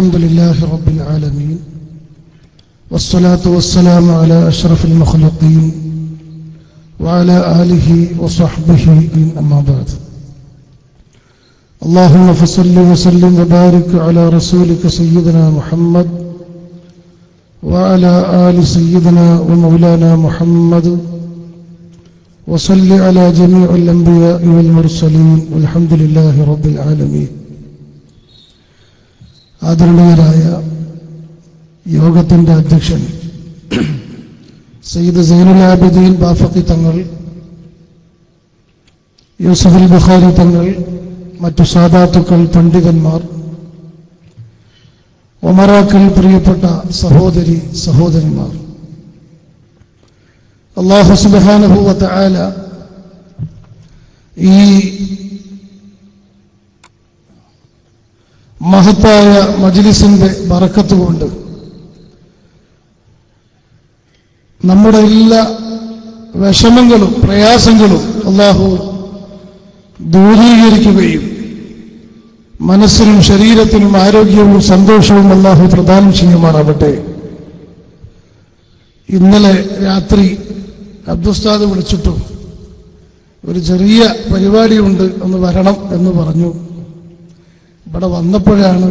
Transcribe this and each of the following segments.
الحمد لله رب العالمين والصلاة والسلام على أشرف المخلوقين وعلى آله وصحبه أما بعد. اللهم فصل وسلم وبارك على رسولك سيدنا محمد وعلى آل سيدنا ومولانا محمد وصل على جميع الأنبياء والمرسلين والحمد لله رب العالمين. ആദരണീയരായ യോഗത്തിന്റെ അധ്യക്ഷൻ സയ്യിദ് സൈനുൽ ആബിദീൻ ബാഫക്കി തങ്ങൾ യൂസഫുൽ ബുഖാരി തങ്ങൾ മറ്റു സാദാത്തുക്കൾ പണ്ഡിതന്മാർ ഒമറാക്കൾ പ്രിയപ്പെട്ട സഹോദരി സഹോദരന്മാർ അള്ളാഹു സുബാനുഭൂവത്ത് ആല ഈ മഹത്തായ മജിലിസിന്റെ ബറക്കത്ത് കൊണ്ട് നമ്മുടെ എല്ലാ വിഷമങ്ങളും പ്രയാസങ്ങളും അള്ളാഹു ദൂരീകരിക്കുകയും മനസ്സിനും ശരീരത്തിനും ആരോഗ്യവും സന്തോഷവും അള്ളാഹു പ്രദാനം ചെയ്യുമാറാവട്ടെ. ഇന്നലെ രാത്രി അബ്ദുസ്താദ് വിളിച്ചിട്ടു ഒരു ചെറിയ പരിപാടിയുണ്ട് ഒന്ന് വരണം എന്ന് പറഞ്ഞു. ഇവിടെ വന്നപ്പോഴാണ്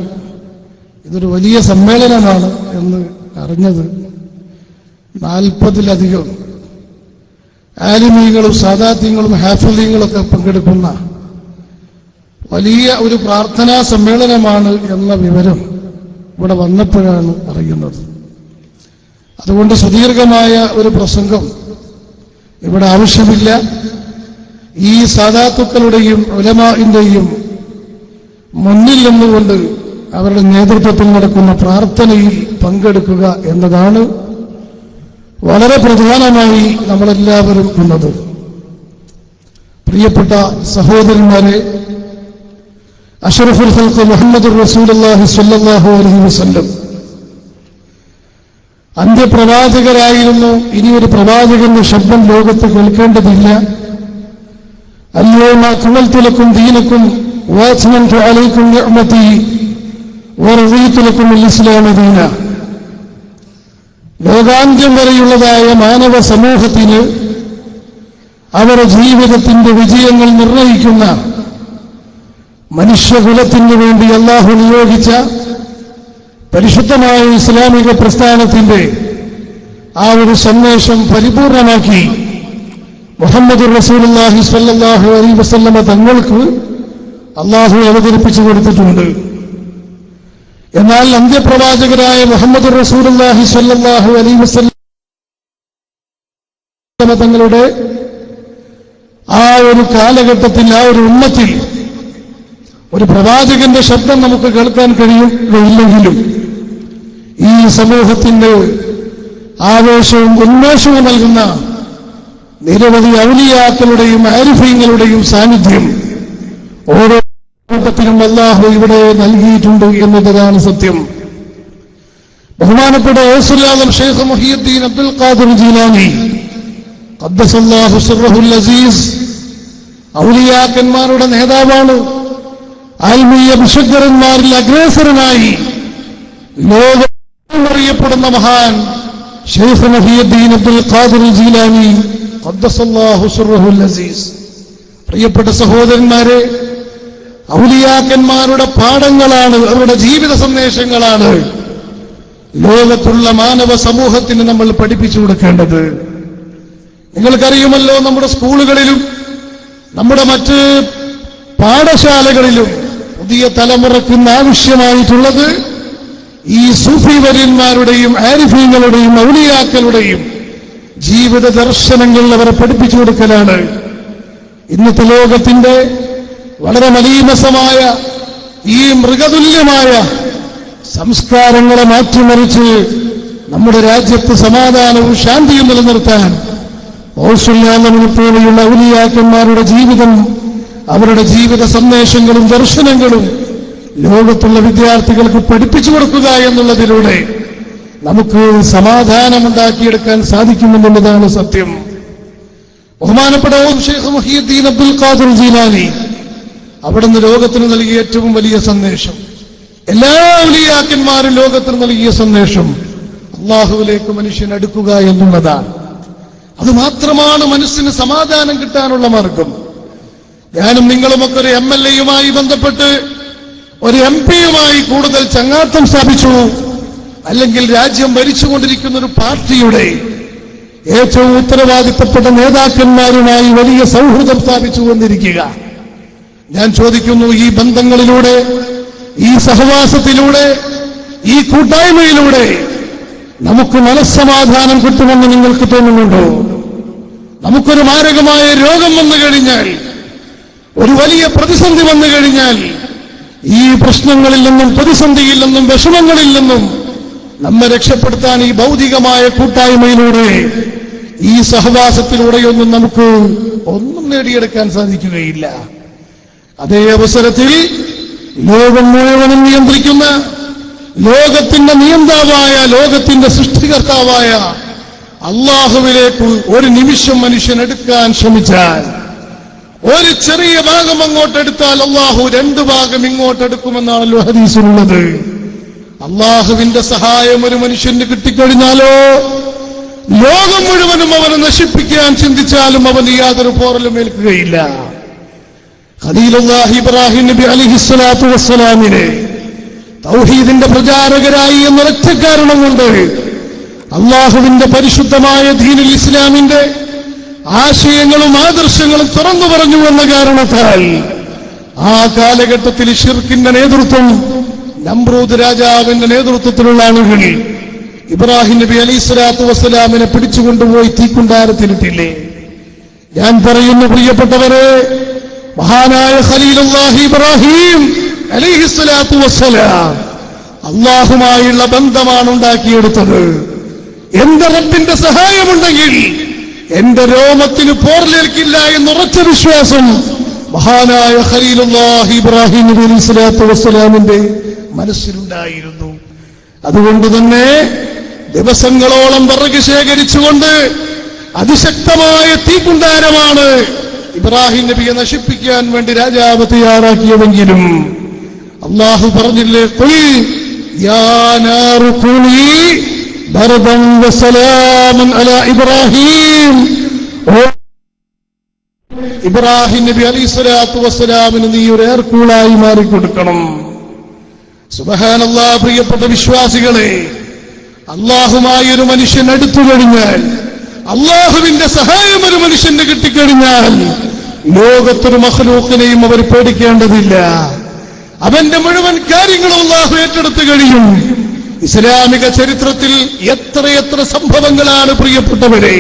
ഇതൊരു വലിയ സമ്മേളനമാണ് എന്ന് അറിഞ്ഞത്. നാൽപ്പതിലധികം ആലിമീങ്ങളും സാദാത്യങ്ങളും ഹാഫലീങ്ങളൊക്കെ പങ്കെടുക്കുന്ന വലിയ ഒരു പ്രാർത്ഥനാ സമ്മേളനമാണ് എന്ന വിവരം ഇവിടെ വന്നപ്പോഴാണ് അറിയുന്നത്. അതുകൊണ്ട് സുദീർഘമായ ഒരു പ്രസംഗം ഇവിടെ ആവശ്യമില്ല. ഈ സാധാത്തുക്കളുടെയും ഉലമാന്റെയും മുന്നിൽ നിന്നുകൊണ്ട് അവരുടെ നേതൃത്വത്തിൽ നടക്കുന്ന പ്രാർത്ഥനയിൽ പങ്കെടുക്കുക എന്നതാണ് വളരെ പ്രധാനമായി നമ്മളെല്ലാവരും ഉള്ളത്. പ്രിയപ്പെട്ട സഹോദരന്മാരെ അഷറഫുൽ ഹൽക്ക് മുഹമ്മദ് റസൂലി സല്ലാഹു അലഹി വസ്ല്ലം. അന്ത്യപ്രവാചകരായിരുന്നു. ഇനി ഒരു പ്രവാചകന്റെ ശബ്ദം ലോകത്ത് കേൾക്കേണ്ടതില്ല. അല്ലയോ തിലക്കും ദീനക്കും واتممت عليكم نعمتي ورضيت لكم الاسلام دينا ലോകാന്ത്യം വരെയുള്ളതായ മാനവ സമൂഹത്തിന് അവരുടെ ജീവിതത്തിന്റെ വിജയങ്ങൾ നിർണയിക്കുന്ന മനുഷ്യകുലത്തിന് വേണ്ടി അള്ളാഹു നിയോഗിച്ച പരിശുദ്ധമായ ഇസ്ലാമിക പ്രസ്ഥാനത്തിന്റെ ആ ഒരു സന്ദേശം പരിപൂർണമാക്കി മുഹമ്മദ് റസൂലുല്ലാഹി സ്വല്ലല്ലാഹു അലൈഹി വസല്ലമ തങ്ങൾക്ക് അള്ളാഹു അവതരിപ്പിച്ചു കൊടുത്തിട്ടുണ്ട്. എന്നാൽ അന്ത്യപ്രവാചകരായ മുഹമ്മദ് റസൂലുല്ലാഹി സല്ലാഹു അലൈഹി വസല്ലം തങ്ങളുടെ ആ ഒരു കാലഘട്ടത്തിൽ ആ ഒരു ഉമ്മത്തിൽ ഒരു പ്രവാചകന്റെ ശബ്ദം നമുക്ക് കേൾക്കാൻ കഴിയും ഇല്ലെങ്കിലും ഈ സമൂഹത്തിന്റെ ആവേശവും ഉന്മേഷവും നൽകുന്ന നിരവധി ഔലിയാക്കളുടെയും ആരിഫീങ്ങളുടെയും സാന്നിധ്യം ഓരോ കൂട്ടത്തിനും അള്ളാഹു ഇവിടെ നൽകിയിട്ടുണ്ട് എന്നതാണ് സത്യം. ബഹുമാനപ്പെട്ട ഓസുല്ലാദം ഷെയ്ഖ് മുഹിയുദ്ദീൻ അബ്ദുൽ ഖാദിർ ജീലാനി ഖദ്ദസല്ലാഹു സിർറഹുൽ അസീസ് ഔലിയാക്കന്മാരുടെ നേതാവാണ് ആത്മീയ വിശുദ്ധരന്മാരിൽ അഗ്രേസരനായി ലോകം അറിയപ്പെടുന്ന മഹാൻ ഷെയ്ഖ് മുഹിയുദ്ദീൻ അബ്ദുൽ ഖാദിർ ജീലാനി ഖദ്ദസല്ലാഹു സിർറഹുൽ അസീസ്. പ്രിയപ്പെട്ട സഹോദരന്മാരെ ഔലിയാക്കന്മാരുടെ പാഠങ്ങളാണ് അവരുടെ ജീവിത സന്ദേശങ്ങളാണ്. ലോകത്തുള്ള മാനവ സമൂഹത്തിന് നമ്മൾ പഠിപ്പിച്ചു കൊടുക്കേണ്ടത്. നിങ്ങൾക്കറിയുമല്ലോ നമ്മുടെ സ്കൂളുകളിലും നമ്മുടെ മറ്റ് പാഠശാലകളിലും പുതിയ തലമുറയ്ക്ക് ഇന്ന് ആവശ്യമായിട്ടുള്ളത് ഈ സൂഫി വര്യന്മാരുടെയും ആരിഫീങ്ങളുടെയും ഔലിയാക്കളുടെയും ജീവിത ദർശനങ്ങൾ അവരെ പഠിപ്പിച്ചു കൊടുക്കലാണ്. ഇന്നത്തെ ലോകത്തിന്റെ വളരെ മലീമസമായ ഈ മൃഗതുല്യമായ സംസ്കാരങ്ങളെ മാറ്റിമറിച്ച് നമ്മുടെ രാജ്യത്ത് സമാധാനവും ശാന്തിയും നിലനിർത്താൻ ഔഷല്യാലമിനെ പോലെയുള്ള ഔലിയാക്കന്മാരുടെ ജീവിതം അവരുടെ ജീവിത സന്ദേശങ്ങളും ദർശനങ്ങളും ലോകത്തുള്ള വിദ്യാർത്ഥികൾക്ക് പഠിപ്പിച്ചു കൊടുക്കുക എന്നുള്ളതിലൂടെ നമുക്ക് സമാധാനമുണ്ടാക്കിയെടുക്കാൻ സാധിക്കുമെന്നുള്ളതാണ് സത്യം. ബഹുമാനപ്പെട്ട ഷെയ്ഖ് മുഹിയുദ്ദീൻ അബ്ദുൽ ഖാദിർ ജീലാനി അവിടുന്ന് ലോകത്തിന് നൽകിയ ഏറ്റവും വലിയ സന്ദേശം. എല്ലാ ഉലിയാക്കന്മാരും ലോകത്തിന് നൽകിയ സന്ദേശം അള്ളാഹുവിലേക്ക് മനുഷ്യൻ അടുക്കുക എന്നുള്ളതാണ്. അത് മാത്രമാണ് മനസ്സിന് സമാധാനം കിട്ടാനുള്ള മാർഗം. ഞാനും നിങ്ങളുമൊക്കെ ഒരു എം എൽ എയുമായി ബന്ധപ്പെട്ട് ഒരു എം പിയുമായി കൂടുതൽ ചങ്ങാത്തം സ്ഥാപിച്ചു അല്ലെങ്കിൽ രാജ്യം ഭരിച്ചുകൊണ്ടിരിക്കുന്ന ഒരു പാർട്ടിയുടെ ഏറ്റവും ഉത്തരവാദിത്തപ്പെട്ട നേതാക്കന്മാരുമായി വലിയ സൗഹൃദം സ്ഥാപിച്ചു കൊണ്ടിരിക്കുക ഞാൻ ചോദിക്കുന്നു ഈ ബന്ധങ്ങളിലൂടെ ഈ സഹവാസത്തിലൂടെ ഈ കൂട്ടായ്മയിലൂടെ നമുക്ക് മനസ്സമാധാനം കിട്ടുമെന്ന് നിങ്ങൾക്ക് തോന്നുന്നുണ്ടോ? നമുക്കൊരു മാരകമായ രോഗം വന്നു കഴിഞ്ഞാൽ ഒരു വലിയ പ്രതിസന്ധി വന്നു കഴിഞ്ഞാൽ ഈ പ്രശ്നങ്ങളിൽ നിന്നും പ്രതിസന്ധിയിൽ നിന്നും വിഷമങ്ങളിൽ നിന്നും നമ്മെ രക്ഷപ്പെടുത്താൻ ഈ ഭൗതികമായ കൂട്ടായ്മയിലൂടെ ഈ സഹവാസത്തിലൂടെയൊന്നും നമുക്ക് ഒന്നും നേടിയെടുക്കാൻ സാധിക്കുകയില്ല. അതേ അവസരത്തിൽ ലോകം മുഴുവനും നിയന്ത്രിക്കുന്ന ലോകത്തിന്റെ നിയന്താവായ ലോകത്തിന്റെ സൃഷ്ടികർത്താവായ അള്ളാഹുവിലേക്ക് ഒരു നിമിഷം മനുഷ്യൻ എടുക്കാൻ ശ്രമിച്ചാൽ ഒരു ചെറിയ ഭാഗം അങ്ങോട്ടെടുത്താൽ അള്ളാഹു രണ്ട് ഭാഗം ഇങ്ങോട്ടെടുക്കുമെന്നാണല്ലോ ഹദീസുള്ളത് അള്ളാഹുവിന്റെ സഹായം ഒരു മനുഷ്യന് കിട്ടിക്കഴിഞ്ഞാലോ ലോകം മുഴുവനും അവനെ നശിപ്പിക്കാൻ ചിന്തിച്ചാലും അവന് യാതൊരു പോറലും ഏൽക്കുകയില്ല. ഖലീലുല്ലാഹി ഇബ്രാഹിം നബി അലിഹിസ്സലാത്തു വസ്സലാമിനെ തൗഹീദിന്റെ പ്രചാരകരായി എന്നൊരൊറ്റ കാരണം കൊണ്ട് അള്ളാഹുവിന്റെ പരിശുദ്ധമായ ദീനുൽ ഇസ്ലാമിന്റെ ആശയങ്ങളും ആദർശങ്ങളും തുറന്നു പറഞ്ഞു എന്ന കാരണത്താൽ ആ കാലഘട്ടത്തിൽ ഷിർക്കിന്റെ നേതൃത്വം നമ്രൂദ് രാജാവിന്റെ നേതൃത്വത്തിലുള്ള ആളുകൾ ഇബ്രാഹിം നബി അലൈഹി സ്വലാത്തു വസ്സലാമിനെ പിടിച്ചുകൊണ്ടുപോയി തീക്കുണ്ടാരത്തിലിട്ടില്ലേ? ഞാൻ പറയുന്നു പ്രിയപ്പെട്ടവരെ മഹാനായ ഖലീലുല്ലാഹി ഇബ്രാഹിം അലൈഹിസ്സലാത്തു വസ്സലാം. അള്ളാഹുമായുള്ള ബന്ധമാണ് ഉണ്ടാക്കിയെടുത്തത് എന്റെ റബ്ബിന്റെ സഹായമുണ്ടെങ്കിൽ എന്റെ രോമത്തിന് പോർലേൽക്കില്ല എന്നുറച്ച വിശ്വാസം മഹാനായ ഖലീലുല്ലാഹി ഇബ്രാഹിം നബി അലൈഹി സ്വലാത്തു വസ്സലാമിന്റെ മനസ്സിലുണ്ടായിരുന്നു. അതുകൊണ്ട് തന്നെ ദിവസങ്ങളോളം വിറക് ശേഖരിച്ചുകൊണ്ട് അതിശക്തമായ തീക്കുണ്ടാരമാണ് ഇബ്രാഹിം നബിയെ നശിപ്പിക്കാൻ വേണ്ടി രാജാവ് തയ്യാറാക്കിയതെങ്കിലും അള്ളാഹു പറഞ്ഞില്ലേ "ഖുൽ യാ നാറു കൂനി ബർദൻ വസലാമൻ അലാ ഇബ്രാഹിം. ഇബ്രാഹിം നബി അലി സ്വലാത്തു വസ്സലാമിന് നീ ഒരു ഏർക്കൂളായി മാറിക്കൊടുക്കണം. സുബഹാനല്ലാ പ്രിയപ്പെട്ട വിശ്വാസികളെ അള്ളാഹുമായി ഒരു മനുഷ്യൻ അടുത്തു കഴിഞ്ഞാൽ അള്ളാഹുവിന്റെ സഹായം ഒരു മനുഷ്യന് കിട്ടിക്കഴിഞ്ഞാൽ ലോകത്തൊരു മഹലൂക്കിനെയും അവർ പേടിക്കേണ്ടതില്ല. അവന്റെ മുഴുവൻ കാര്യങ്ങളും അള്ളാഹു ഏറ്റെടുത്തു കഴിയും. ഇസ്ലാമിക ചരിത്രത്തിൽ എത്രയെത്ര സംഭവങ്ങളാണ് പ്രിയപ്പെട്ടവരെ.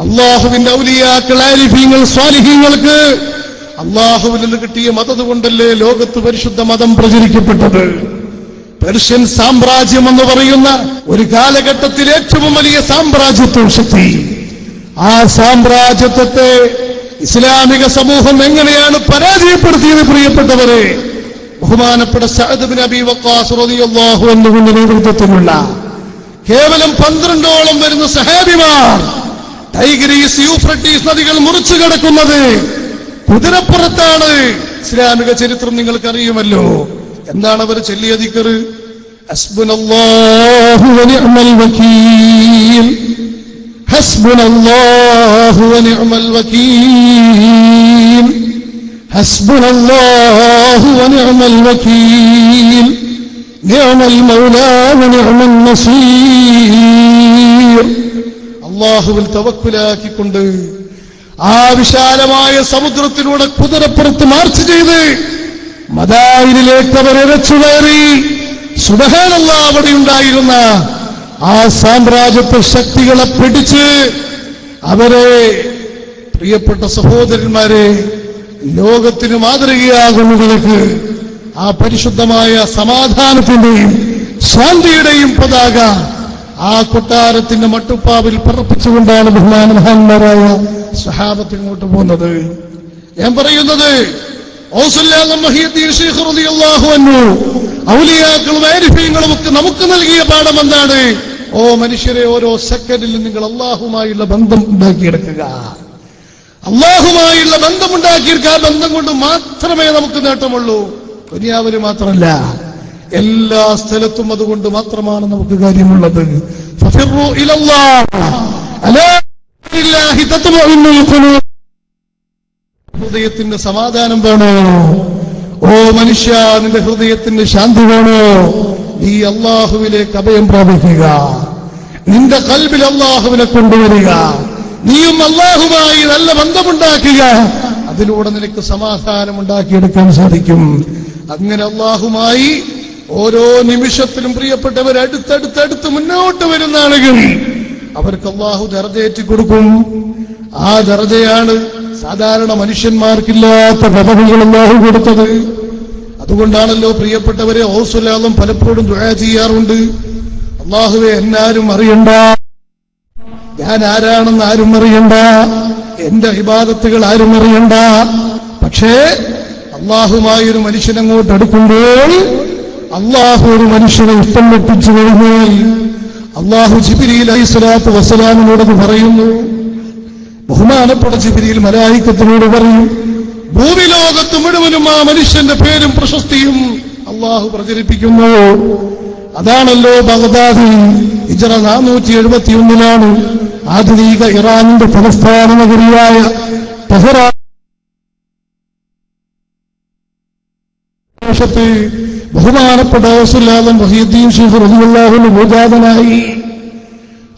അള്ളാഹുവിന്റെ ഔലിയാക്കൾ ആരിഫീങ്ങൾ സ്വാലിഹീങ്ങൾക്ക് അള്ളാഹുവിൽ നിന്ന് കിട്ടിയ മതത് കൊണ്ടല്ലേ ലോകത്ത് പരിശുദ്ധ മതം പ്രചരിക്കപ്പെട്ടത്. പെർഷ്യൻ സാമ്രാജ്യം എന്ന് പറയുന്ന ഒരു കാലഘട്ടത്തിൽ ഏറ്റവും വലിയ സാമ്രാജ്യത്വം ശക്തി. ആ സാമ്രാജ്യത്വത്തെ ഇസ്ലാമിക സമൂഹം എങ്ങനെയാണ് പരാജയപ്പെടുത്തിയത് പ്രിയപ്പെട്ടവരെ? ബഹുമാനപ്പെട്ട കേവലം പന്ത്രണ്ടോളം വരുന്ന സഹാബിമാർ ടൈഗ്രീസ് യൂഫ്രട്ടീസ് നദികൾ മുറിച്ചു കിടക്കുന്നത്. കുതിരപ്പുറത്താണ്. ഇസ്ലാമിക ചരിത്രം നിങ്ങൾക്കറിയുമല്ലോ. എന്താണ് അവർ ചൊല്ലിയ ദിക്കറ്? അള്ളാഹുവിൽ തവക്കുലാക്കിക്കൊണ്ട് ആ വിശാലമായ സമുദ്രത്തിലൂടെ കുതിരപ്പുറത്ത് മാർച്ച് ചെയ്ത് മദായിലേക്ക് അവർ ഇരച്ചു കയറി. സുബഹാനല്ല അവിടെ ഉണ്ടായിരുന്ന ആ സാമ്രാജ്യത്വ ശക്തികളെ പിടിച്ച് അവരെ പ്രിയപ്പെട്ട സഹോദരന്മാരെ ലോകത്തിന് മാതൃകയാകുന്നതിലേക്ക് ആ പരിശുദ്ധമായ സമാധാനത്തിന്റെയും ശാന്തിയുടെയും പതാക ആ കൊട്ടാരത്തിന്റെ മട്ടുപ്പാവിൽ പറപ്പിച്ചുകൊണ്ടാണ് ബഹുമാന മഹാന്മാരായ സഹാബത്ത് ഇങ്ങോട്ട് പോകുന്നത്. ഞാൻ പറയുന്നത് ഒക്കെ നമുക്ക് നൽകിയ പാഠം എന്താണ്? ഓ മനുഷ്യരെ ഓരോ സെക്കൻഡിലും നിങ്ങൾ അള്ളാഹുമായുള്ള ബന്ധം ഉണ്ടാക്കിയെടുക്കുക. അള്ളാഹുമായുള്ള ബന്ധം ഉണ്ടാക്കിയെടുക്കുക. ആ ബന്ധം കൊണ്ട് മാത്രമേ നമുക്ക് നേട്ടമുള്ളൂ. ദുനിയാവിന് മാത്രമല്ല എല്ലാ സ്ഥലത്തും അതുകൊണ്ട് മാത്രമാണ് നമുക്ക് കാര്യമുള്ളത്. ഫഫിറു ഇലല്ലാഹ്. അലാ ബില്ലാഹി തത്മഇന്നുൽ ഖുലൂബ്. ഹൃദയത്തിന് സമാധാനം വേണോ? ഓ മനുഷ്യ നിന്റെ ഹൃദയത്തിന്റെ ശാന്തി വേണോ? നീ അള്ളാഹുവിലേക്ക് അഭയം പ്രാപിക്കുക. നിന്റെ കൽബിൽ അള്ളാഹുവിനെ കൊണ്ടുവരിക. നീയും അള്ളാഹുമായി നല്ല ബന്ധമുണ്ടാക്കുക. അതിലൂടെ നിനക്ക് സമാധാനം ഉണ്ടാക്കിയെടുക്കാൻ സാധിക്കും. അങ്ങനെ അള്ളാഹുമായി ഓരോ നിമിഷത്തിലും പ്രിയപ്പെട്ടവർ അടുത്തടുത്തടുത്ത് മുന്നോട്ട് വരുന്ന ആളുകൾ. അവർക്ക് അള്ളാഹു ദർജയേറ്റി കൊടുക്കും ആ ദർജയാണ് സാധാരണ മനുഷ്യന്മാർക്കില്ലാത്ത പദവികൾ അള്ളാഹു കൊടുത്തത്. അതുകൊണ്ടാണല്ലോ പ്രിയപ്പെട്ടവരെ ഓസുലാദം പലപ്പോഴും ദുഴ ചെയ്യാറുണ്ട്. അള്ളാഹുവെ എന്നാരും അറിയണ്ട. ഞാൻ ആരാണെന്ന് ആരും അറിയണ്ട. എന്റെ വിവാദത്തുകൾ ആരും അറിയണ്ട. പക്ഷേ അള്ളാഹുമായി ഒരു മനുഷ്യൻ അങ്ങോട്ട് അടുക്കുമ്പോൾ അള്ളാഹു ഒരു മനുഷ്യനെ ഇഷ്ടം വെപ്പിച്ചു കഴിഞ്ഞാൽ അള്ളാഹു ജിബിരിയിൽ അലൈഹി വസ്സലാമിനോടത് പറയുന്നു ബഹുമാനപ്പെട്ട ജിബിരിയിൽ മലായിക്കത്തിനോട് പറയും ഭൂമി ലോകത്ത് മുഴുവനും ആ മനുഷ്യന്റെ പേരും പ്രശസ്തിയും അള്ളാഹു പ്രചരിപ്പിക്കുന്നു. അതാണല്ലോ ബഗദാദി ഇജറ നാനൂറ്റി എഴുപത്തിയൊന്നിലാണ് ആധുനിക ഇറാനിന്റെ തലസ്ഥാന നഗരിയായ ദേശത്ത് ബഹുമാനപ്പെട്ട റസൂലുള്ളാഹി വഹീദ്ദീൻ ഷെയ്ഖ് റളിയല്ലാഹു ഭൂജാതനായി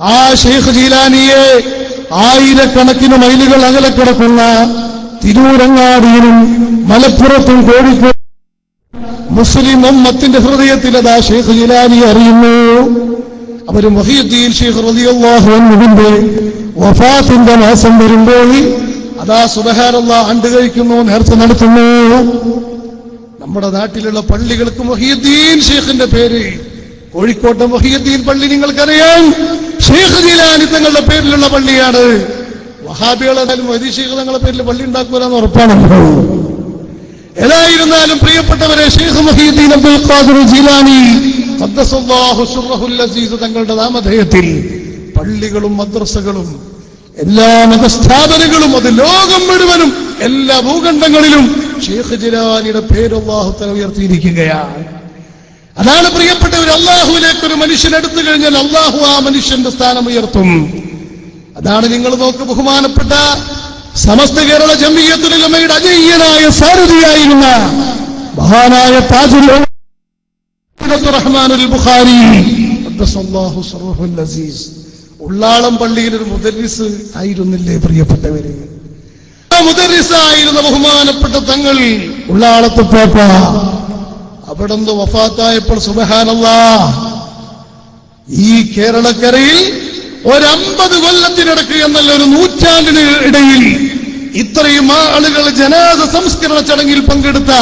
ആ ഷെയ്ഖ് ജീലാനിയെ ആയിരക്കണക്കിന് മൈലുകൾ അകലെ കിടക്കുന്ന തിരൂരങ്ങാടിയിലും മലപ്പുറത്തും കോഴിക്കോട് മുസ്ലിം ഉമ്മത്തിന്റെ ഹൃദയത്തിൽ അതാ ഷെയ്ഖ് ജിലാനി അറിയുന്നു. അവർ മൊഹീദ്ദീൻ ഷെയ്ഖ് റളിയല്ലാഹു അൻഹുവിന്റെ വഫാത്തിന്റെ മാസം വരുമ്പോൾ അതാ സുബഹാരല്ല ആണ്ട് കഴിക്കുന്നു നേർച്ച നടത്തുന്നു. നമ്മുടെ നാട്ടിലുള്ള പള്ളികൾക്ക് മൊഹീദ്ദീൻ ഷെയ്ഖിന്റെ പേര്. കോഴിക്കോട്ടെ മൊഹീദ്ദീൻ പള്ളി നിങ്ങൾക്കറിയാം. ഷെയ്ഖ് ജിലാനി തങ്ങളുടെ പേരിലുള്ള പള്ളിയാണ്. വഹാബികളായാലും മൊഹീദ് ഷെയ്ഖ് തങ്ങളുടെ പേരിൽ പള്ളി ഉണ്ടാക്കുമെന്ന് ഉറപ്പാണല്ലോ. ഏതായിരുന്നാലും പ്രിയപ്പെട്ടവരെ ഷെയ്ഖ് മഹീദ്ദീൻ അബ്ദുൽ ഖാദിർ ജീലാനി തങ്ങളുടെ നാമധേയത്തിൽ പള്ളികളും മദ്രസകളും എല്ലാ മതസ്ഥാപനങ്ങളും അത് ലോകം മുഴുവനും എല്ലാ ഭൂഖണ്ഡങ്ങളിലും ഷെയ്ഖ് ജിലാനിയുടെ പേര് ഉയർത്തിയിരിക്കുകയാണ്. അതാണ് പ്രിയപ്പെട്ടവർ അള്ളാഹുവിലേക്ക് ഒരു മനുഷ്യൻ എടുത്തു കഴിഞ്ഞാൽ അള്ളാഹു ആ മനുഷ്യന്റെ സ്ഥാനം ഉയർത്തും. അതാണ് നിങ്ങൾ നോക്ക് ബഹുമാനപ്പെട്ട സമസ്ത കേരള ജമ്മിയത്തുലമയുടെ അജയ്യനായ സാരഥിയായിരുന്ന മഹാനായ ബുഖാരി. അസീസ്. ഉള്ളാളം പള്ളിയിൽ ഒരു മുദരിസ് ആയിരുന്നില്ലേ പ്രിയപ്പെട്ടവര്? മുദരിസായിരുന്ന ബഹുമാനപ്പെട്ട തങ്ങൾ ഉള്ളാളത്ത് പോപ്പ. അവിടെ നിന്ന് വഫാത്തായപ്പോൾ സുബഹാനല്ലാ. ഈ കേരളക്കരയിൽ ഒരമ്പത് കൊല്ലത്തിനിടക്ക് എന്നല്ല ഒരു നൂറ്റാണ്ടിന് ഇടയിൽ ഇത്രയും ആളുകൾ ജനാദ സംസ്കരണ ചടങ്ങിൽ പങ്കെടുത്ത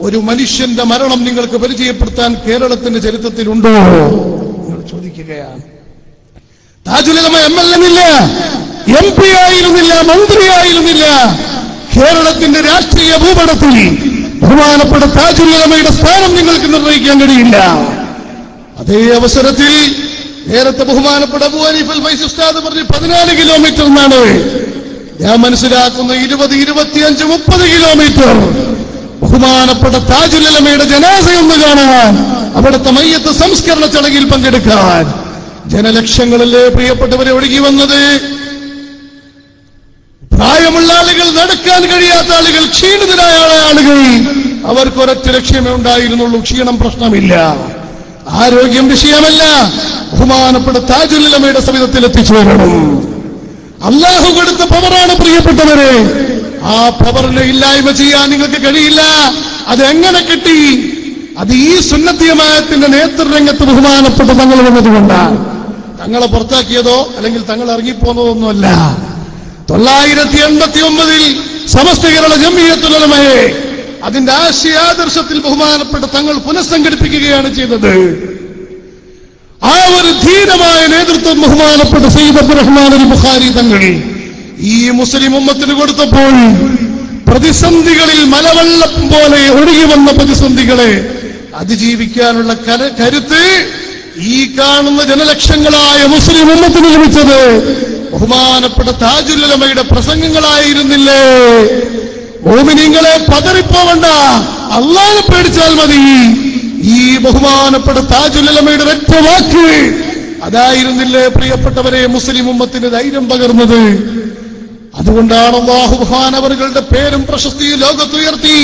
ഒരു മനുഷ്യന്റെ മരണം നിങ്ങൾക്ക് പരിചയപ്പെടുത്താൻ കേരളത്തിന്റെ ചരിത്രത്തിലുണ്ടോ? നിങ്ങൾ ചോദിക്കുകയാണ്. താജുലമ എം എൽ എന്നില്ല എം പി ആയിരുന്നില്ല മന്ത്രിയായിരുന്നില്ല കേരളത്തിന്റെ രാഷ്ട്രീയ ഭൂപടത്തിൽ ബഹുമാനപ്പെട്ട താജുലമയുടെ സ്ഥാനം നിങ്ങൾക്ക് നിർണയിക്കാൻ കഴിയില്ല. അതേ അവസരത്തിൽ നേരത്തെ ബഹുമാനപ്പെട്ട ബുവാനിഫൽ ഫൈസ് ഉസ്താദ് പറഞ്ഞ് പതിനാല് കിലോമീറ്റർ എന്നാണ്. ഞാൻ മനസ്സിലാക്കുന്ന ഇരുപത് ഇരുപത്തിയഞ്ച് മുപ്പത് കിലോമീറ്റർ ബഹുമാനപ്പെട്ട താജുലമയുടെ ജനാസയൊന്ന് കാണാൻ അവിടുത്തെ മയ്യത്ത് സംസ്കരണ ചടങ്ങിൽ പങ്കെടുക്കാൻ. ജനലക്ഷങ്ങളല്ലേ പ്രിയപ്പെട്ടവരെ ഒഴുകി വന്നത്? പ്രായമുള്ള ആളുകൾ നടക്കാൻ കഴിയാത്ത ആളുകൾ ക്ഷീണിതരായ ആളുകൾ അവർക്ക് ഒരൊറ്റ ലക്ഷ്യമേ ഉണ്ടായിരുന്നുള്ളൂ. ക്ഷീണം പ്രശ്നമില്ല. ആരോഗ്യം വിഷയമല്ല. ബഹുമാനപ്പെട്ട താജുലമയുടെ സവിധത്തിൽ എത്തിച്ചേരണം അള്ളാഹു കൊടുത്ത പവറാണ് പ്രിയപ്പെട്ടവരെ. ആ പവറിനെ ഇല്ലായ്മ ചെയ്യാൻ നിങ്ങൾക്ക് കഴിയില്ല. അത് എങ്ങനെ കിട്ടി? അത് ഈ സുന്നത്തിയമായത്തിന്റെ നേതൃരംഗത്ത് ബഹുമാനപ്പെട്ട തങ്ങൾ വന്നതുകൊണ്ടാണ്. തങ്ങളെ പുറത്താക്കിയതോ അല്ലെങ്കിൽ തങ്ങൾ ഇറങ്ങിപ്പോന്നതൊന്നുമല്ല. തൊള്ളായിരത്തി എൺപത്തി ഒമ്പതിൽ സമസ്ത കേരള ജമീയത്തുലമയെ അതിന്റെ ആശയാദർശത്തിൽ ബഹുമാനപ്പെട്ട തങ്ങൾ പുനഃസംഘടിപ്പിക്കുകയാണ് ചെയ്തത്. ആ ഒരു ധീരമായ നേതൃത്വം ബഹുമാനപ്പെട്ട സയ്യിദ് അബ്ദുറഹ്മാൻ അലി ബുഖാരി തങ്ങൾ ഈ മുസ്ലിം ഉമ്മത്തിന് കൊടുത്തപ്പോൾ പ്രതിസന്ധികളിൽ മലവെള്ളം പോലെ ഒഴുകി വന്ന പ്രതിസന്ധികളെ അതിജീവിക്കാനുള്ള കര- കരുത്ത് ഈ കാണുന്ന ജനലക്ഷങ്ങളായ മുസ്ലിം ഉമ്മത്തിന് ലഭിച്ചത് ബഹുമാനപ്പെട്ട താജുല്ലമയുടെ പ്രസംഗങ്ങളായിരുന്നില്ലേ? ഓമിനിങ്ങളെ പതറിപ്പോവണ്ട. അള്ളാഹിനെ പേടിച്ചാൽ മതി. ഈ ബഹുമാനപ്പെട്ട താജുല്ലമ്മയുടെ വ്യക്തമാക്ക് അതായിരുന്നില്ലേ പ്രിയപ്പെട്ടവരെ മുസ്ലിം ഉമ്മത്തിന് ധൈര്യം പകർന്നത്? അതുകൊണ്ടാണ് അള്ളാഹു അവരുടെ പേരും പ്രശസ്തിയും ലോകത്തുയർത്തി.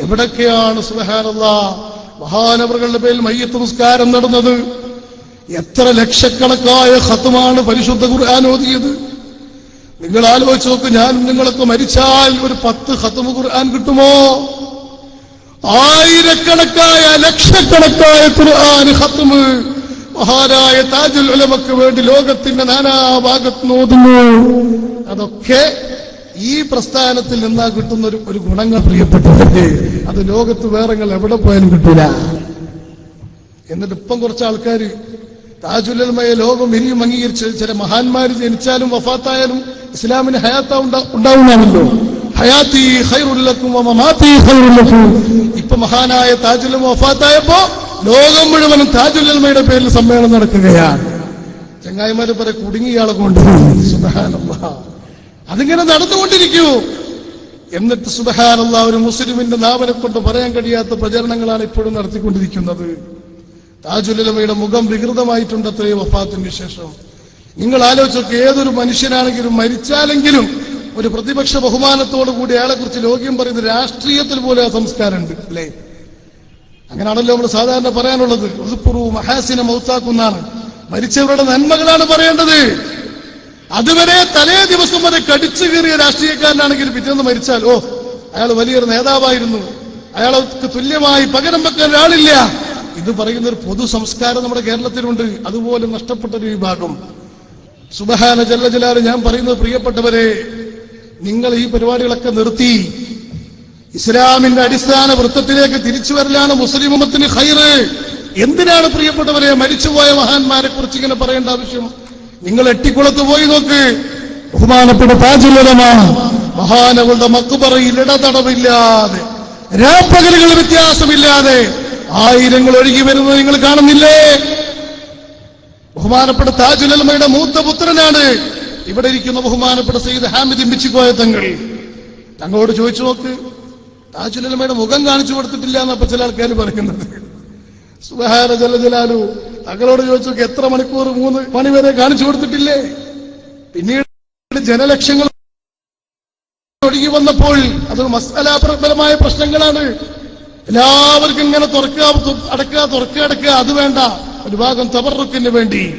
എവിടൊക്കെയാണ് സുഹാനുള്ള മഹാനവറുകളുടെ പേരിൽ മയ്യത്ത് നിസ്കാരം നടന്നത്. എത്ര ലക്ഷക്കണക്കായ ഹത്തുമാണ് പരിശുദ്ധ ഖുർആൻ ഓതിയത്? നിങ്ങൾ ആലോചിച്ച് നോക്ക് ഞാൻ നിങ്ങളൊക്കെ മരിച്ചാൽ ഒരു പത്ത് ഹത്തുമ ഖുർആൻ കിട്ടുമോ? ആയിരക്കണക്കായ ലക്ഷക്കണക്കായ ഖുർആൻ ഹത്തുമ് മഹാരായ താജുൽ ഉലമക്ക് വേണ്ടി ലോകത്തിന്റെ നാനാഭാഗത്ത് നോതുന്നു അതൊക്കെ ഈ പ്രസ്ഥാനത്തിൽ നിന്നാ കിട്ടുന്ന ഒരു ഒരു ഗുണങ്ങൾ പ്രിയപ്പെട്ടവരെ അത് ലോകത്ത് വേറെ എവിടെ പോയാലും കിട്ടില്ല എന്നിട്ട് ഇപ്പം കുറച്ച് ആൾക്കാർ താജുലമയ ലോകം ഇനിയും അംഗീകരിച്ച് ചില മഹാന്മാർ ജനിച്ചാലും വഫാത്തായാലും ഇസ്ലാമിന് ഹയാത്ത ഉണ്ടാവുന്നാണല്ലോ ഇപ്പൊ മഹാനായ താജുലം വഫാത്തായപ്പോ ലോകം മുഴുവനും താജുലമയുടെ പേരിൽ സമ്മേളനം നടക്കുകയാണ്. ചങ്ങായിമാര് പറ കുടുങ്ങിയാളെ കൊണ്ട് അതിങ്ങനെ നടന്നുകൊണ്ടിരിക്കൂ. എന്നിട്ട് സുബഹാനല്ല ഒരു മുസ്ലിമിന്റെ നാവനെ കൊണ്ട് പറയാൻ കഴിയാത്ത പ്രചരണങ്ങളാണ് ഇപ്പോഴും നടത്തിക്കൊണ്ടിരിക്കുന്നത്. താജുലമയുടെ മുഖം വികൃതമായിട്ടുണ്ട് അത്രയും വഫാത്തിന് ശേഷം. നിങ്ങൾ ആലോചിച്ചൊക്കെ ഏതൊരു മനുഷ്യനാണെങ്കിലും മരിച്ചാലെങ്കിലും ഒരു പ്രതിപക്ഷ ബഹുമാനത്തോടു കൂടി അയാളെ കുറിച്ച് ലോക്യം പറയുന്ന രാഷ്ട്രീയത്തിൽ പോലെ ആ സംസ്കാരമുണ്ട് അല്ലേ? അങ്ങനെയാണല്ലോ നമ്മൾ സാധാരണ പറയാനുള്ളത്. ഉൾപ്പുറവും മഹാസിനെ മൗത്താക്കുന്നാണ്. മരിച്ചവരുടെ നന്മകളാണ് പറയേണ്ടത്. അതുവരെ തലേ ദിവസം വരെ കടിച്ചു കീറിയ രാഷ്ട്രീയക്കാരനാണെങ്കിൽ പിറ്റേന്ന് മരിച്ചാൽ ഓ അയാൾ വലിയൊരു നേതാവായിരുന്നു. അയാൾക്ക് തുല്യമായി പകരം വെക്കാൻ ഒരാളില്ല. ഇത് പറയുന്ന ഒരു പൊതു സംസ്കാരം നമ്മുടെ കേരളത്തിലുണ്ട്. അതുപോലെ നഷ്ടപ്പെട്ട ഒരു വിഭാഗം. സുബഹാന ജല്ല ജലാൽ ഞാൻ പറയുന്നത് പ്രിയപ്പെട്ടവരെ നിങ്ങൾ ഈ പരിപാടികളൊക്കെ നിർത്തി. ഇസ്ലാമിന്റെ അടിസ്ഥാന വൃത്തത്തിലേക്ക് തിരിച്ചു വരലാണ് മുസ്ലിം ഉമ്മത്തിന് ഹൈറ് എന്തിനാണ് പ്രിയപ്പെട്ടവരെ മരിച്ചുപോയ മഹാന്മാരെ കുറിച്ച് ഇങ്ങനെ പറയേണ്ട ആവശ്യം? നിങ്ങൾ എട്ടിക്കുളത്ത് പോയി നോക്ക്. ബഹുമാനപ്പെട്ട താജുലമ മഹാനവളുടെ മക്കുപറയിൽ ഇടതടവില്ലാതെ രാപ്പകലുകൾ വ്യത്യാസമില്ലാതെ ആയിരങ്ങൾ ഒഴുകി വരുന്നത് നിങ്ങൾ കാണുന്നില്ലേ? ബഹുമാനപ്പെട്ട താജുലൽമയുടെ മൂത്ത പുത്രനാണ്. ഇവിടെ ഇരിക്കുന്ന ബഹുമാനപ്പെട്ട സയ്യിദ് ഹാമിദ് ഇമ്പിച്ചിക്കോയ തങ്ങൾ. തങ്ങളോട് ചോദിച്ചു നോക്ക് താജുലൽമയുടെ മുഖം കാണിച്ചു കൊടുത്തിട്ടില്ല എന്നപ്പോ ചില ആൾക്കാർ പറയുന്നത്. സുഹാര ജല ജലാലു. തങ്ങളോട് ചോദിച്ചു നോക്ക് എത്ര മണിക്കൂർ മൂന്ന് മണി വരെ കാണിച്ചു കൊടുത്തിട്ടില്ലേ? പിന്നീട് ജനലക്ഷങ്ങൾ ഒഴുകി വന്നപ്പോൾ അത് മസാലാപരമായ പ്രശ്നങ്ങളാണ്. എല്ലാവർക്കും ഇങ്ങനെ തുറക്കുക അടക്കുക തുറക്കുക അടക്കുക. അത് വേണ്ട. ഒരു ഭാഗം തബറുക്കിന് വേണ്ടി.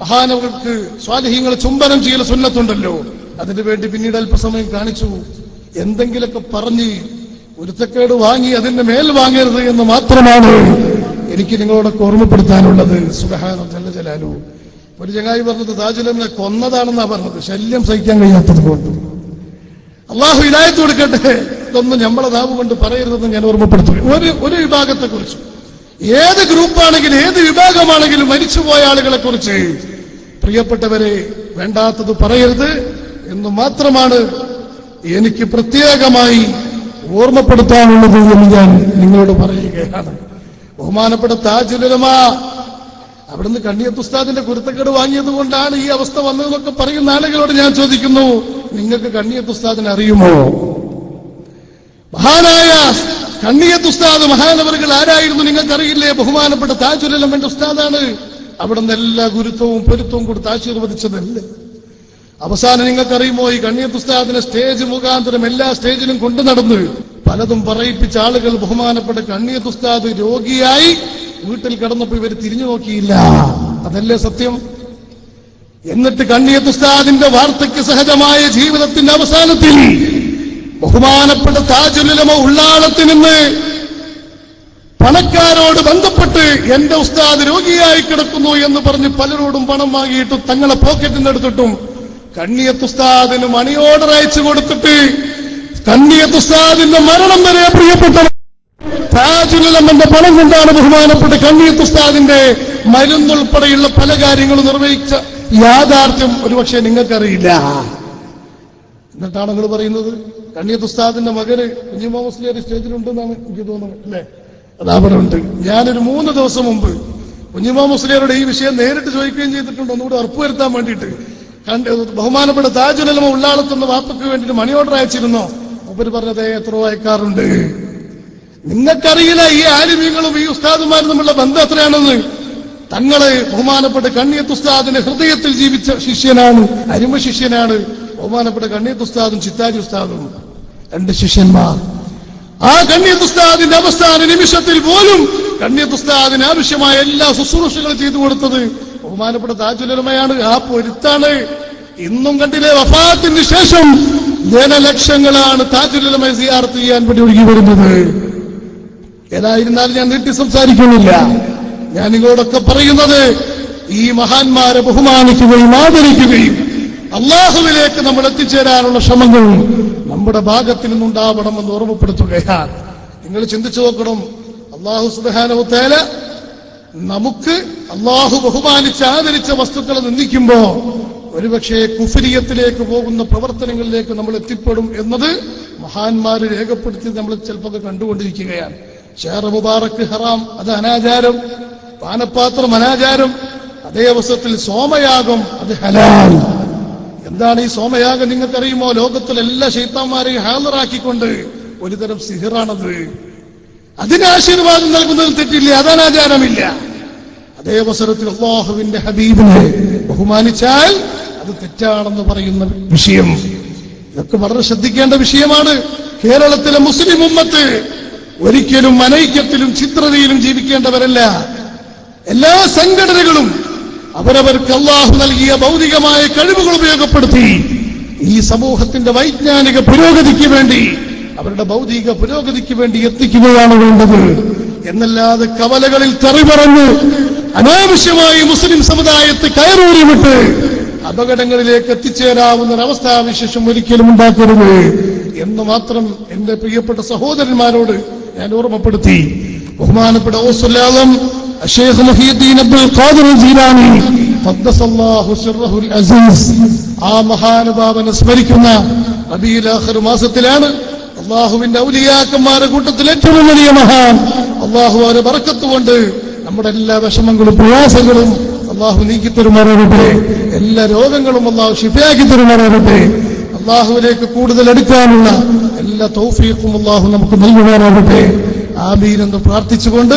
മഹാനവർക്ക് സ്വാലിഹ്യങ്ങൾ ചുംബനം ചെയ്യൽ സുന്നത്തുണ്ടല്ലോ. അതിനു വേണ്ടി പിന്നീട് അല്പസമയം കാണിച്ചു. എന്തെങ്കിലൊക്കെ പറഞ്ഞ് ഒരുത്തക്കേട് വാങ്ങി അതിന്റെ മേൽ വാങ്ങരുത് എന്ന് മാത്രമാണ് എനിക്ക് നിങ്ങളോടൊക്കെ ഓർമ്മപ്പെടുത്താനുള്ളത്. സുബഹാനം ജല്ല ജലാലു. ഒരു ചങ്ങായി പറഞ്ഞത് താജുലമിനെ കൊന്നതാണെന്നാ പറഞ്ഞത്. ശല്യം സഹിക്കാൻ കഴിയാത്തത് കൊണ്ട്. അള്ളാഹു ഇതായത് കൊടുക്കട്ടെ. ഇതൊന്നും നമ്മളെ നാവ് കൊണ്ട് പറയരുതെന്ന് ഞാൻ ഓർമ്മപ്പെടുത്തുന്നു. ഒരു ഒരു വിഭാഗത്തെ കുറിച്ച് ഏത് ഗ്രൂപ്പാണെങ്കിലും ഏത് വിഭാഗമാണെങ്കിലും മരിച്ചുപോയ ആളുകളെ കുറിച്ച് പ്രിയപ്പെട്ടവരെ വേണ്ടാത്തത് പറയരുത് എന്ന് മാത്രമാണ് എനിക്ക് പ്രത്യേകമായി ഓർമ്മപ്പെടുത്താനുള്ളത് എന്ന് ഞാൻ നിങ്ങളോട് പറയുകയാണ്. ബഹുമാനപ്പെട്ട താജുലമ അവിടുന്ന് കണ്ണിയത്ത് ഉസ്താദിന്റെ കുരുത്തക്കേട് വാങ്ങിയത് കൊണ്ടാണ് ഈ അവസ്ഥ വന്നതെന്നൊക്കെ പറയുന്ന ആളുകളോട് ഞാൻ ചോദിക്കുന്നു നിങ്ങൾക്ക് കണ്ണിയത്ത് ഉസ്താദിനെ അറിയുമോ? മഹാനായ കണ്ണിയത്ത് ഉസ്താദ് മഹാനവറുകൾ ആരായിരുന്നു നിങ്ങൾക്കറിയില്ലേ? ബഹുമാനപ്പെട്ട താജുലമന്റെ ഉസ്താദാണ്. അവിടുന്ന് എല്ലാ ഗുരുത്വവും പൊരുത്തവും കൊടുത്ത് ആശീർവദിച്ചതല്ലേ? അവസാനം നിങ്ങൾക്കറിയുമോ ഈ കണ്ണിയത്ത് ഉസ്താദിനെ സ്റ്റേജ് മുഖാന്തരം എല്ലാ സ്റ്റേജിലും കൊണ്ടു നടന്നു പലതും പറയിപ്പിച്ച ആളുകൾ ബഹുമാനപ്പെട്ട കണ്ണിയത്ത് ഉസ്താദ് രോഗിയായി വീട്ടിൽ കിടന്നപ്പോൾ ഇവർ തിരിഞ്ഞു നോക്കിയില്ല. അതല്ലേ സത്യം? എന്നിട്ട് കണ്ണിയത്ത് ഉസ്താദിന്റെ വാർത്തയ്ക്ക് സഹജമായ ജീവിതത്തിന്റെ അവസാനത്തിൽ ബഹുമാനപ്പെട്ട താജുലമ ഉള്ളാളത്തിൽ നിന്ന് പണക്കാരോട് ബന്ധപ്പെട്ട് എന്റെ ഉസ്താദ് രോഗിയായി കിടക്കുന്നു എന്ന് പറഞ്ഞ് പലരോടും പണം വാങ്ങിയിട്ടും തങ്ങളെ പോക്കറ്റിൽ നിന്ന് എടുത്തിട്ടും കണ്ണിയത്ത് ഉസ്താദിന് മണി ഓർഡർ അയച്ചു കൊടുത്തിട്ട് കണ്ണിയത്ത് ഉസ്താദിന്റെ മരണം വരെ പ്രിയപ്പെട്ട താജുലമന്റെ പണം കൊണ്ടാണ് ബഹുമാനപ്പെട്ട കണ്ണിയത്ത് ഉസ്താദിന്റെ മരുന്നുൾപ്പെടെയുള്ള പല കാര്യങ്ങളും നിർവഹിച്ച യാഥാർത്ഥ്യം ഒരുപക്ഷെ നിങ്ങൾക്കറിയില്ല. എന്നിട്ടാണ് നിങ്ങൾ പറയുന്നത്? കണ്ണിയത്ത് ഉസ്താദിന്റെ മകന് കുഞ്ഞിമോ മുസ്ലിയാർ സ്റ്റേജിലുണ്ടെന്നാണ് എനിക്ക് തോന്നുന്നത് അല്ലേ? അത് അവിടെ ഉണ്ട്. ഞാനൊരു മൂന്ന് ദിവസം മുമ്പ് കുഞ്ഞിമോ ഈ വിഷയം നേരിട്ട് ചോദിക്കുകയും ചെയ്തിട്ടുണ്ട്. ഒന്നുകൂടി ഉറപ്പുവരുത്താൻ വേണ്ടിയിട്ട്. കണ്ട് ബഹുമാനപ്പെട്ട താജുലമ ഉള്ളാളത്തുന്ന വാപ്പയ്ക്ക് വേണ്ടിയിട്ട് മണി ഓർഡർ അയച്ചിരുന്നോ. മൂപ്പര് പറഞ്ഞത് എത്ര അയക്കാറുണ്ട്. നിങ്ങൾക്കറിയില്ല ഈ ആലിമീങ്ങളും ഈ ഉസ്താദുമാരും തമ്മിലുള്ള ബന്ധം എത്രയാണെന്ന്. തങ്ങളെ ബഹുമാനപ്പെട്ട കണ്ണിയത്ത് ഉസ്താദിന്റെ ഹൃദയത്തിൽ ജീവിച്ച ശിഷ്യനാണ് അരിമ ശിഷ്യനാണ് ബഹുമാനപ്പെട്ട കണ്ണിയത്ത് ഉസ്താദും ചിത്താരി ഉസ്താദും. രണ്ട് ശിഷ്യന്മാർ. ആ കണ്ണിയത്ത് അവസാന നിമിഷത്തിൽ പോലും കണ്ണിയത്ത് ആവശ്യമായ എല്ലാ ശുശ്രൂഷകളും ചെയ്തു കൊടുത്തത് ബഹുമാനപ്പെട്ട താജുലമയാണ് ആ പൊരുത്താണ്. ഇന്നും കണ്ടിലെ വഫാത്തിന് ശേഷം ജനലക്ഷങ്ങളാണ് താജുലമ സിയാർത്ത് ചെയ്യാൻ വേണ്ടി ഒഴുകി വരുന്നത്. ഏതായിരുന്നാലും ഞാൻ നീട്ടി സംസാരിക്കുന്നില്ല. ഞാൻ നിങ്ങളോടൊക്കെ പറയുന്നത് ഈ മഹാന്മാരെ ബഹുമാനിക്കുകയും ആദരിക്കുകയും അള്ളാഹുവിലേക്ക് നമ്മൾ എത്തിച്ചേരാനുള്ള ശ്രമങ്ങൾ നമ്മുടെ ഭാഗത്തിൽ നിന്നുണ്ടാവണമെന്ന് ഓർമ്മപ്പെടുത്തുകയാണ്. നിങ്ങൾ ചിന്തിച്ചു നോക്കണം. അള്ളാഹു സുബാനവുത്തേല നമുക്ക് അള്ളാഹു ബഹുമാനിച്ച് ആദരിച്ച വസ്തുക്കളെ നിന്ദിക്കുമ്പോ ഒരുപക്ഷെ കുഫരിയത്തിലേക്ക് പോകുന്ന പ്രവർത്തനങ്ങളിലേക്ക് നമ്മൾ എത്തിപ്പെടും എന്നത് മഹാന്മാര് രേഖപ്പെടുത്തി നമ്മൾ ചിലപ്പോൾ കണ്ടുകൊണ്ടിരിക്കുകയാണ്. ഷേർ മുബാറക്ക് ഹറാം അത് അനാചാരം. പാനപാത്രം അനാചാരം. അതേ അവസരത്തിൽ സോമയാഗം അത് ഹലാൽ. എന്താണ് ഈ സോമയാഗം നിങ്ങൾക്കറിയുമോ? ലോകത്തിലെ എല്ലാ ശൈത്താന്മാരെയും ഹാജറാക്കിക്കൊണ്ട് ഒരുതരം സിഹിറാണത്. അതിന് ആശീർവാദം നൽകുന്നതിൽ തെറ്റില്ല അതാനാചാരമില്ല അതേ അവസരത്തിൽ അള്ളാഹുവിന്റെ ഹബീബിനെ ബഹുമാനിച്ചാൽ അത് തെറ്റാണെന്ന് പറയുന്ന വിഷയം. ഇതൊക്കെ വളരെ ശ്രദ്ധിക്കേണ്ട വിഷയമാണ്. കേരളത്തിലെ മുസ്ലിം ഉമ്മത്ത് ഒരിക്കലും അനൈക്യത്തിലും ചിത്രതയിലും ജീവിക്കേണ്ടവരല്ല. എല്ലാ സംഘടനകളും അവരവർക്ക് അള്ളാഹു നൽകിയ ഭൗതികമായ കഴിവുകൾ ഉപയോഗപ്പെടുത്തി. ഈ സമൂഹത്തിന്റെ വൈജ്ഞാനിക പുരോഗതിക്ക് വേണ്ടി അവരുടെ ഭൗതിക പുരോഗതിക്ക് വേണ്ടി എത്തിക്കുകയാണ് വേണ്ടത്. എന്നല്ലാതെ കവലകളിൽ തെറി പറഞ്ഞ് അനാവശ്യമായി മുസ്ലിം സമുദായത്തെ കയറൂരി വിട്ട് അപകടങ്ങളിലേക്ക് എത്തിച്ചേരാവുന്ന ഒരവസ്ഥാവിശേഷം ഒരിക്കലും ഉണ്ടാക്കരുത്. എന്ന് മാത്രം എന്റെ പ്രിയപ്പെട്ട സഹോദരന്മാരോട് ഞാൻ ഓർമ്മപ്പെടുത്തി. ബഹുമാനപ്പെട്ട ഓസ്വല്ലാദം ഷേഖ് മുഹീദ്ദീൻ അബ്ദുൽ ഖാദിർ ജീലാനി അസീസ്. ആ മഹാനുഭാവനെ സ്മരിക്കുന്ന നബീലാഹർ മാസത്തിലാണ് അള്ളാഹുവിന്റെ ഔലിയാക്കന്മാരുടെ കൂട്ടത്തിൽ ഏറ്റവും വലിയ മഹാൻ. അള്ളാഹു അവരെ കൊണ്ട് നമ്മുടെ എല്ലാ വിഷമങ്ങളും പ്രയാസങ്ങളും അള്ളാഹു നീക്കി എല്ലാ രോഗങ്ങളും അള്ളാഹു ശിഫയാക്കി തരുമാറാകട്ടെ. അള്ളാഹുവിലേക്ക് കൂടുതൽ അടുക്കാനുള്ള എല്ലാ തൗഫീഖും അള്ളാഹു നമുക്ക് നൽകുവാനാവട്ടെ ആമീൻ എന്ന് പ്രാർത്ഥിച്ചുകൊണ്ട്